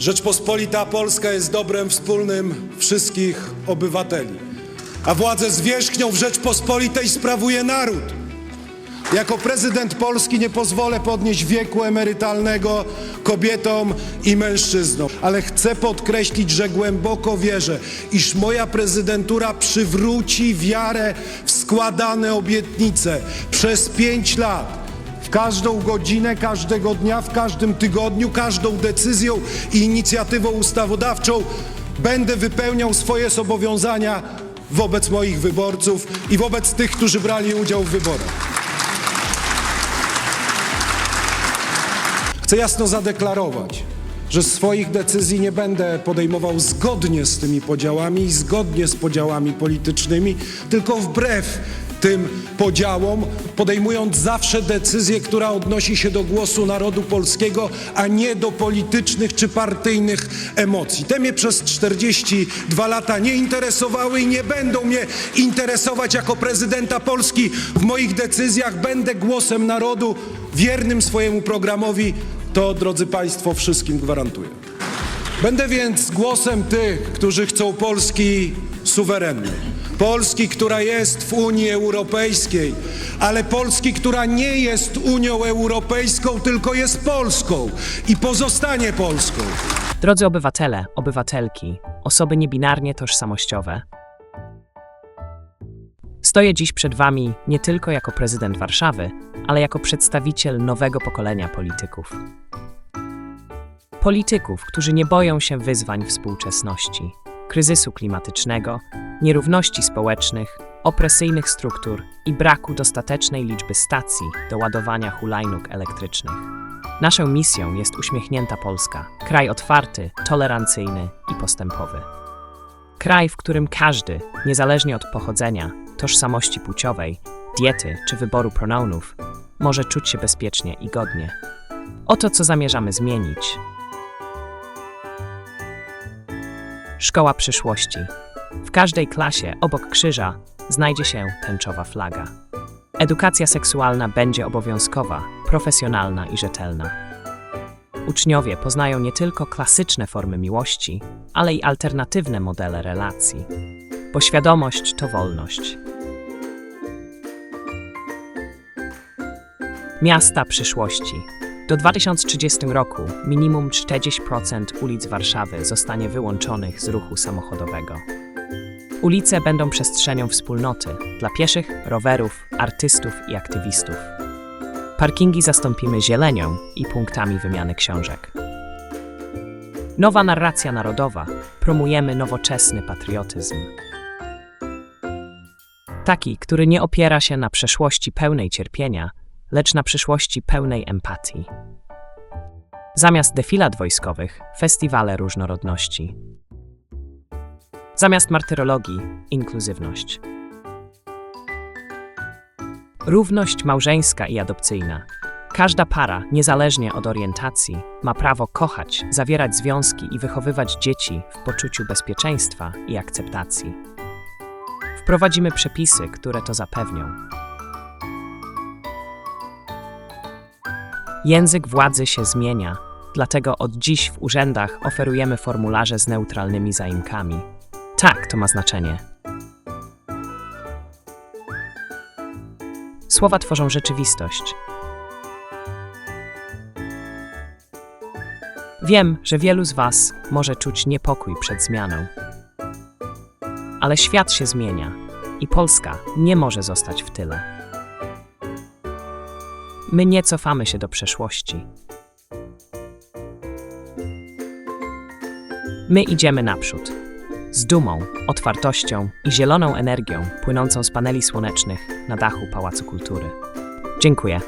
Rzeczpospolita Polska jest dobrem wspólnym wszystkich obywateli, a władzę zwierzchnią w Rzeczpospolitej sprawuje naród. Jako prezydent Polski nie pozwolę podnieść wieku emerytalnego kobietom i mężczyznom, ale chcę podkreślić, że głęboko wierzę, iż moja prezydentura przywróci wiarę w składane obietnice przez pięć lat. Każdą godzinę, każdego dnia, w każdym tygodniu, każdą decyzją i inicjatywą ustawodawczą będę wypełniał swoje zobowiązania wobec moich wyborców i wobec tych, którzy brali udział w wyborach. Chcę jasno zadeklarować, że swoich decyzji nie będę podejmował zgodnie z tymi podziałami i zgodnie z podziałami politycznymi, tylko wbrew tym podziałom, podejmując zawsze decyzję, która odnosi się do głosu narodu polskiego, a nie do politycznych czy partyjnych emocji. Te mnie przez 42 lata nie interesowały i nie będą mnie interesować jako prezydenta Polski. W moich decyzjach będę głosem narodu, wiernym swojemu programowi. To, drodzy Państwo, wszystkim gwarantuję. Będę więc głosem tych, którzy chcą Polski suwerennej. Polski, która jest w Unii Europejskiej, ale Polski, która nie jest Unią Europejską, tylko jest Polską i pozostanie Polską. Drodzy obywatele, obywatelki, osoby niebinarnie tożsamościowe, stoję dziś przed Wami nie tylko jako prezydent Warszawy, ale jako przedstawiciel nowego pokolenia polityków. Polityków, którzy nie boją się wyzwań współczesności, kryzysu klimatycznego, nierówności społecznych, opresyjnych struktur i braku dostatecznej liczby stacji do ładowania hulajnóg elektrycznych. Naszą misją jest uśmiechnięta Polska, kraj otwarty, tolerancyjny i postępowy. Kraj, w którym każdy, niezależnie od pochodzenia, tożsamości płciowej, diety czy wyboru pronounów, może czuć się bezpiecznie i godnie. Oto co zamierzamy zmienić. Szkoła przyszłości. W każdej klasie obok krzyża znajdzie się tęczowa flaga. Edukacja seksualna będzie obowiązkowa, profesjonalna i rzetelna. Uczniowie poznają nie tylko klasyczne formy miłości, ale i alternatywne modele relacji. Bo świadomość to wolność. Miasta przyszłości. Do 2030 roku minimum 40% ulic Warszawy zostanie wyłączonych z ruchu samochodowego. Ulice będą przestrzenią wspólnoty dla pieszych, rowerów, artystów i aktywistów. Parkingi zastąpimy zielenią i punktami wymiany książek. Nowa narracja narodowa. Promujemy nowoczesny patriotyzm. Taki, który nie opiera się na przeszłości pełnej cierpienia, lecz na przyszłości pełnej empatii. Zamiast defilat wojskowych, festiwale różnorodności. Zamiast martyrologii, inkluzywność. Równość małżeńska i adopcyjna. Każda para, niezależnie od orientacji, ma prawo kochać, zawierać związki i wychowywać dzieci w poczuciu bezpieczeństwa i akceptacji. Wprowadzimy przepisy, które to zapewnią. Język władzy się zmienia, dlatego od dziś w urzędach oferujemy formularze z neutralnymi zaimkami. Tak, to ma znaczenie. Słowa tworzą rzeczywistość. Wiem, że wielu z Was może czuć niepokój przed zmianą. Ale świat się zmienia i Polska nie może zostać w tyle. My nie cofamy się do przeszłości. My idziemy naprzód. Z dumą, otwartością i zieloną energią płynącą z paneli słonecznych na dachu Pałacu Kultury. Dziękuję.